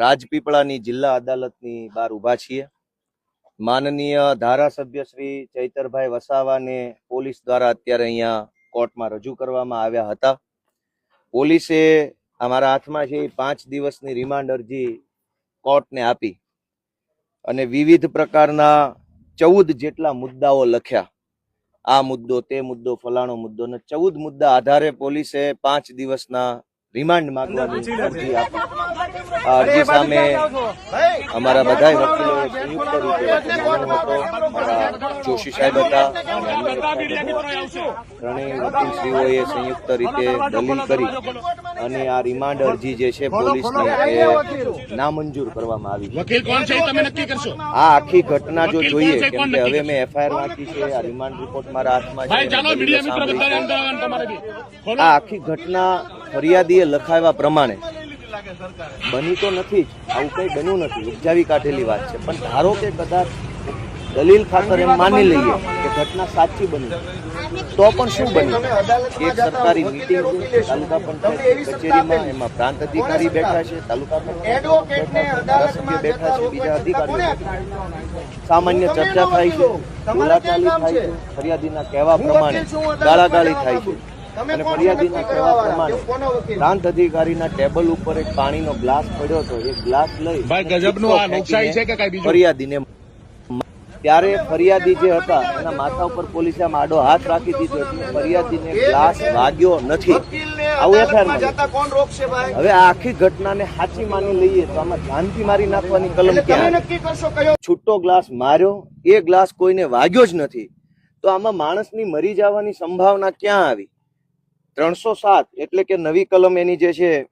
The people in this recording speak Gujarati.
રાજપીપળાની જિલ્લા અદાલતની બહાર ઊભા છીએ. માનનીય ધારાસભ્ય શ્રી ચૈતરભાઈ વસાવાને પોલીસ દ્વારા અત્યારે અહીંયા કોર્ટમાં રજૂ કરવામાં આવ્યા હતા. પોલીસે અમારા હાથમાં છે પાંચ દિવસની રિમાન્ડ અરજી કોર્ટને આપી અને વિવિધ પ્રકારના ચૌદ જેટલા મુદ્દાઓ લખ્યા. આ મુદ્દો, તે મુદ્દો, ફલાણો મુદ્દો ને ચૌદ મુદ્દા આધારે પોલીસે પાંચ દિવસના રિમાન્ડ માંગવાની અરજી આપી. આ અરજી સામે અમારા બધા વકીલો સંયુક્ત રીતે હતો. અમારા જોશી સાહેબ હતા. ત્રણેય વકીલશ્રીઓએ સંયુક્ત રીતે દલીલ કરી અને આ રિમાન્ડ અરજી જે છે પોલીસને એ નામંજૂર કરવામાં આવી વકીલ કોણ છે તમે નક્કી કરશો? આ આખી ઘટના જો જોઈએ કેમ કે હવે મેં એફઆઈઆર નાખી છે આ રિમાન્ડ રિપોર્ટ મારા હાથમાં છે. આ આખી ઘટના ફરિયાદીએ લખાવ્યા પ્રમાણે બની તો નથી જ. આવું કઈ બન્યું નથી. ઉપજાવી કાઢેલી વાત છે. પણ ધારો કે કદાચ દલીલ ખાતર એમ માની લઈએ કે ઘટના સાચી બની. તો પણ શું બન્યું એક સરકારી મિટિંગ છે તાલુકા પંચાયત કચેરીમાં એમાં પ્રાંત અધિકારી બેઠા છે તાલુકા પંચાયત બેઠા છે, ધારાસભ્ય બેઠા છે બીજા અધિકારીઓ સામાન્ય ચર્ચા થાય છે. બોલાચાલી થાય છે? ફરિયાદીના કહેવા પ્રમાણે ગાળાગાળી થાય છે. અને ફરિયાદીના કહેવા પ્રમાણે પ્રાંત અધિકારીના ટેબલ ઉપર એક પાણીનો ગ્લાસ પડ્યો હતો. એ ગ્લાસ લઈ ભાઈ, ગજબનું આ લોકશાહી છે કે કાંઈ બીજું? ફરિયાદીને ત્યારે ફરિયાદી જે હતા એના માથા ઉપર પોલીસે આમ આડો હાથ રાખી દીધો એટલે ફરિયાદીને ગ્લાસ વાગ્યો નથી. આવું એફઆઈઆર હવે આ આખી ઘટનાને સાચી માની લઈએ તો આમાં જાનથી મારી નાખવાની કલમ ક્યાં? છૂટો ગ્લાસ માર્યો એ ગ્લાસ કોઈને વાગ્યો જ નથી. તો આમાં માણસની મરી જવાની સંભાવના ક્યાં આવી? ત્રણસો સાત એટલે કે નવી કલમ એની જે છે